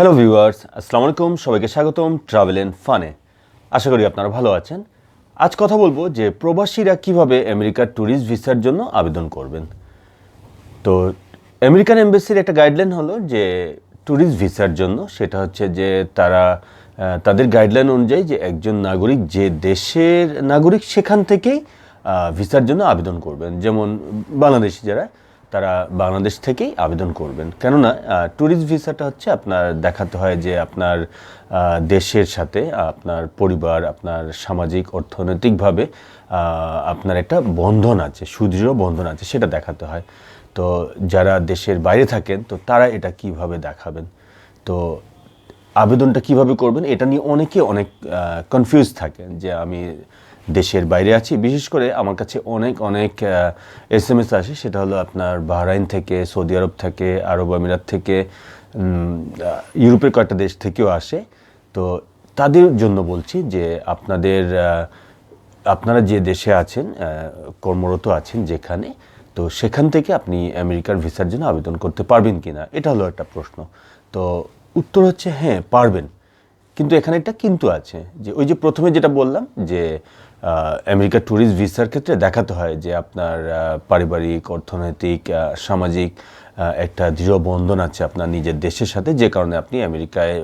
Hello viewers আসসালামু আলাইকুম সবাইকে স্বাগতম ট্রাভেল এন্ড ফানে আশা করি আপনারা ভালো আছেন। আজ কথা বলব যে প্রবাসীরা কীভাবে আমেরিকার ট্যুরিস্ট ভিসার জন্য আবেদন করবেন। তো আমেরিকান এমবেসির একটা গাইডলাইন হলো যে ট্যুরিস্ট ভিসার জন্য, সেটা হচ্ছে যে তারা তাদের গাইডলাইন অনুযায়ী যে একজন নাগরিক যে দেশের নাগরিক সেখান থেকেই ভিসার জন্য আবেদন করবেন। যেমন বাংলাদেশি যারা তারা বাংলাদেশ থেকেই আবেদন করবেন। কেননা ট্যুরিস্ট ভিসাটা হচ্ছে আপনার দেখাতে হয় যে আপনার দেশের সাথে আপনার পরিবার, আপনার সামাজিক, অর্থনৈতিকভাবে আপনার একটা বন্ধন আছে, সুদৃঢ় বন্ধন আছে, সেটা দেখাতে হয়। তো যারা দেশের বাইরে থাকেন, তো তারা এটা কীভাবে দেখাবেন? তো আবেদনটা কীভাবে করবেন, এটা নিয়ে অনেকে অনেক কনফিউজ থাকেন যে আমি দেশের বাইরে আছি। বিশেষ করে আমার কাছে অনেক অনেক এস এম এস আসে। সেটা হলো আপনার বাহরাইন থেকে, সৌদি আরব থেকে, আরব আমিরাত থেকে ইউরোপের কয়েকটা দেশ থেকেও আসে। তো তাদের জন্য বলছি যে আপনাদের আপনারা যে দেশে আছেন কর্মরত আছেন যেখানে, তো সেখান থেকে আপনি আমেরিকার ভিসার জন্য আবেদন করতে পারবেন কি না এটা হলো একটা প্রশ্ন। তো উত্তর হচ্ছে হ্যাঁ পারবেন। কিন্তু এখানে একটা কিন্তু আছে যে, ওই যে প্রথমে যেটা বললাম যে আহ, আমেরিকার ট্যুরিস্ট ভিসার ক্ষেত্রে দেখাতে হয় যে আপনার পারিবারিক অর্থনৈতিক সামাজিক একটা দৃঢ় বন্ধন আছে আপনার নিজের দেশের সাথে যে কারণে আপনি আমেরিকায়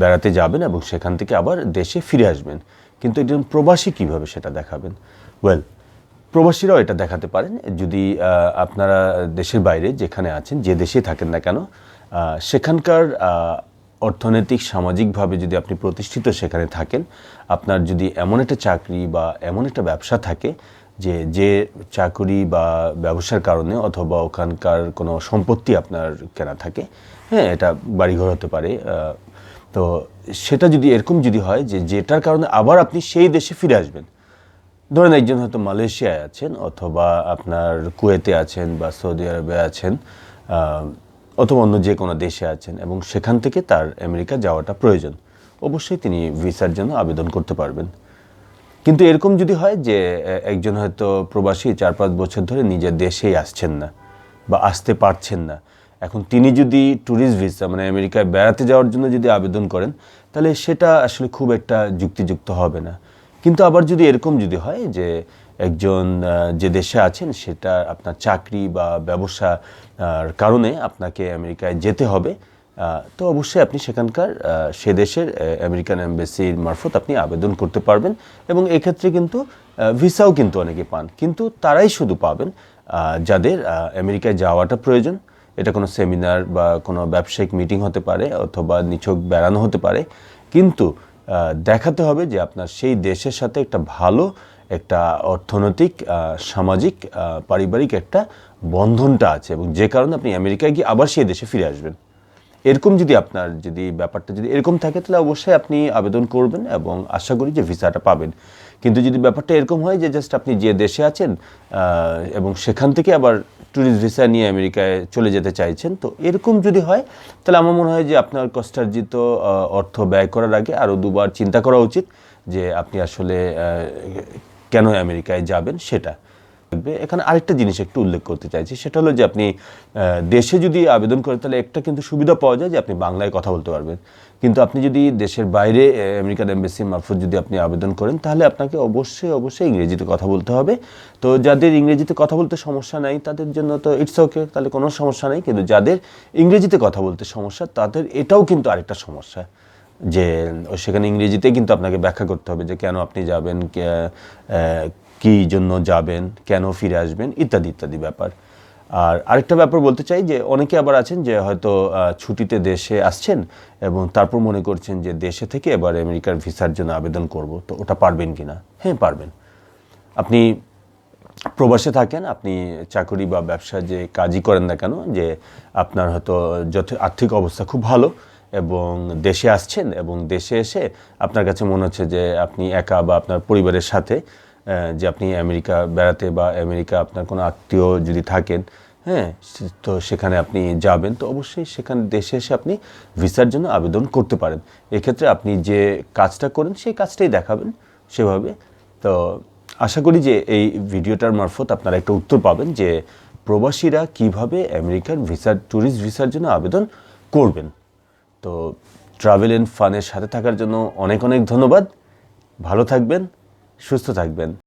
বেড়াতে যাবেন এবং সেখান থেকে আবার দেশে ফিরে আসবেন। কিন্তু একজন প্রবাসী কীভাবে সেটা দেখাবেন? ওয়েল প্রবাসীরাও এটা দেখাতে পারেন। যদি আপনারা দেশের বাইরে যেখানে আছেন যে দেশে থাকেন না কেন সেখানকার অর্থনৈতিক, সামাজিকভাবে যদি আপনি প্রতিষ্ঠিত সেখানে থাকেন, আপনার যদি এমন একটা চাকরি বা এমন একটা ব্যবসা থাকে যে যে চাকরি বা ব্যবসার কারণে অথবা ওখানকার কোনো সম্পত্তি আপনার কেনা থাকে হ্যাঁ এটা বাড়িঘর হতে পারে তো সেটা যদি এরকম যদি হয় যে, যেটার কারণে আবার আপনি সেই দেশে ফিরে আসবেন। ধরেন একজন হয়তো মালয়েশিয়ায় আছেন অথবা আপনার কুয়েতে আছেন বা সৌদি আরবে আছেন অথবা অন্য যে কোনো দেশে আছেন এবং সেখান থেকে তার আমেরিকা যাওয়াটা প্রয়োজন। অবশ্যই তিনি ভিসার জন্য আবেদন করতে পারবেন। কিন্তু এরকম যদি হয় যে একজন হয়তো প্রবাসী চার পাঁচ বছর ধরে নিজের দেশেই আসছেন না বা আসতে পারছেন না, এখন তিনি যদি ট্যুরিস্ট ভিসা মানে আমেরিকায় বেড়াতে যাওয়ার জন্য যদি আবেদন করেন, তাহলে সেটা আসলে খুব একটা যুক্তিযুক্ত হবে না। কিন্তু আবার যদি এরকম যদি হয় যে একজন যে দেশে আছেন সেটা আপনার চাকরি বা ব্যবসা আহ, কারণে আপনাকে আমেরিকায় যেতে হবে। তো অবশ্যই আপনি সেখানকার সে দেশের আমেরিকান এম্বাসির মারফত আপনি আবেদন করতে পারবেন এবং এক্ষেত্রে কিন্তু ভিসাও কিন্তু অনেকে পান। কিন্তু তারাই শুধু পাবেন যাদের আমেরিকায় যাওয়াটা প্রয়োজন। এটা কোনো সেমিনার বা কোনো ব্যবসায়িক মিটিং হতে পারে অথবা নিছক বেড়ানো হতে পারে। কিন্তু দেখাতে হবে যে আপনার সেই দেশের সাথে একটা ভালো একটা অর্থনৈতিক সামাজিক পারিবারিক একটা বন্ধনটা আছে এবং যে কারণে আপনি আমেরিকায় গিয়ে আবার সেই দেশে ফিরে আসবেন। এরকম যদি আপনার যদি ব্যাপারটা যদি এরকম থাকে তাহলে অবশ্যই আপনি আবেদন করবেন এবং আশা করি যে ভিসাটা পাবেন। কিন্তু যদি ব্যাপারটা এরকম হয় যে জাস্ট আপনি যে দেশে আছেন এবং সেখান থেকে আবার ট্যুরিস্ট ভিসা নিয়ে আমেরিকায় চলে যেতে চাইছেন, তো এরকম যদি হয় তাহলে আমার মনে হয় যে আপনার কষ্টার্জিত অর্থ ব্যয় করার আগে আরও দুবার চিন্তা করা উচিত যে আপনি আসলে কেন আমেরিকায় যাবেন সেটা। এখানে আরেকটা জিনিস একটু উল্লেখ করতে চাইছি, সেটা হলো যে আপনি দেশে যদি আবেদন করেন, তাহলে একটা কিন্তু সুবিধা পাওয়া যায় যে আপনি বাংলায় কথা বলতে পারবেন। কিন্তু আপনি যদি দেশের বাইরে আমেরিকান এম্বাসি মারফত যদি আপনি আবেদন করেন, তাহলে আপনাকে অবশ্যই অবশ্যই ইংরেজিতে কথা বলতে হবে। তো যাদের ইংরেজিতে কথা বলতে সমস্যা নাই, তাদের জন্য তো ইটস ওকে তাহলে কোনো সমস্যা নেই। কিন্তু যাদের ইংরেজিতে কথা বলতে সমস্যা, তাদের এটাও কিন্তু আরেকটা সমস্যা। যে সেখানে ইংরেজিতে কিন্তু আপনাকে ব্যাখ্যা করতে হবে যে কেন আপনি যাবেন, কি জন্য যাবেন, কেন ফিরে আসবেন, ইত্যাদি ইত্যাদি ব্যাপার। আর আরেকটা ব্যাপার বলতে চাই যে, অনেকে আবার আছেন যে হয়তো ছুটিতে দেশে আসছেন এবং তারপর মনে করছেন যে দেশে থেকে এবার আমেরিকার ভিসার জন্য আবেদন করব। তো ওটা পারবেন কি না হ্যাঁ পারবেন। আপনি প্রবাসে থাকেন, আপনি চাকরি বা ব্যবসা যে কাজই করেন না কেন, যে আপনার হয়তো যথ, আর্থিক অবস্থা খুব ভালো এবং দেশে আসছেন এবং দেশে এসে আপনার কাছে মনে হচ্ছে যে আপনি একা বা আপনার পরিবারের সাথে যে আপনি আমেরিকা বেড়াতে বা আমেরিকা আপনার কোনো আত্মীয় যদি থাকেন হ্যাঁ তো সেখানে আপনি যাবেন, তো অবশ্যই সেখানে দেশে এসে আপনি ভিসার জন্য আবেদন করতে পারেন। এক্ষেত্রে আপনি যে কাজটা করেন সেই কাজটাই দেখাবেন সেভাবে। তো আশা করি যে এই ভিডিওটার মারফত আপনারা একটা উত্তর পাবেন যে প্রবাসীরা কীভাবে আমেরিকার ভিসার, ট্যুরিস্ট ভিসার জন্য আবেদন করবেন। তো ট্রাভেল এন্ড ফানের সাথে থাকার জন্য অনেক অনেক ধন্যবাদ। ভালো থাকবেন সুস্থ থাকবেন।